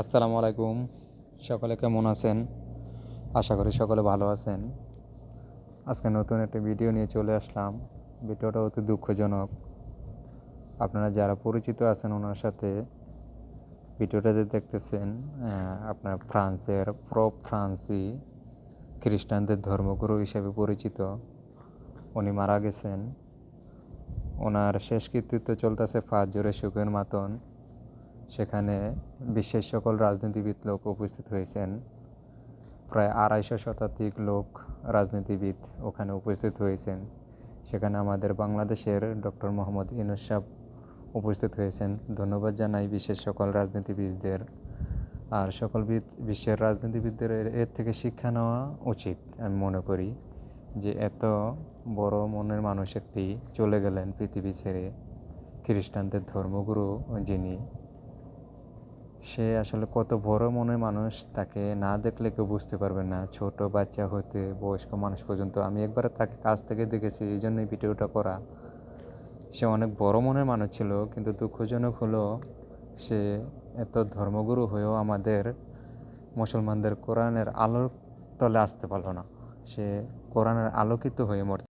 আসসালামু আলাইকুম। সকলে কেমন আছেন? আশা করি সকলে ভালো আছেন। আজকে নতুন একটা ভিডিও নিয়ে চলে আসলাম। ভিডিওটা অতি দুঃখজনক। আপনারা যারা পরিচিত আছেন ওনার সাথে ভিডিওটাতে দেখতেছেন আপনার ফ্রান্সের প্রো ফ্রান্সি খ্রিস্টানদের ধর্মগুরু হিসেবে পরিচিত, উনি মারা গেছেন। ওনার শেষ কৃতিত্ব চলতেছে পাঁচ জোরে সুখের মাতন। সেখানে বিশ্বের সকল রাজনীতিবিদ লোক উপস্থিত হয়েছেন। প্রায় আড়াইশো শতাধিক লোক রাজনীতিবিদ ওখানে উপস্থিত হয়েছেন। সেখানে আমাদের বাংলাদেশের ডক্টর মোহাম্মদ ইনুস সাহ উপস্থিত হয়েছেন। ধন্যবাদ জানাই বিশ্বের সকল রাজনীতিবিদদের। আর সকল বিশ্বের রাজনীতিবিদদের এর থেকে শিক্ষা নেওয়া উচিত, আমি মনে করি, যে এত বড় মনের মানুষ একটি চলে গেলেন পৃথিবী ছেড়ে। খ্রিস্টানদের ধর্মগুরু যিনি সে আসলে কত বড় মনের মানুষ, তাকে না দেখলে কেউ বুঝতে পারবে না। ছোট বাচ্চা হতে, বয়স্ক মানুষ পর্যন্ত। আমি একবার তাকে কাছ থেকে দেখেছি, এই জন্যই ভিডিওটা করা। সে অনেক বড় মনের মানুষ ছিল, কিন্তু দুঃখজনক হলো, সে এত ধর্মগুরু হয়েও আমাদের মুসলমানদের কোরআনের আলোর তলে আসতে পারল না। সে কোরআনের আলোকিত হয়ে মরতে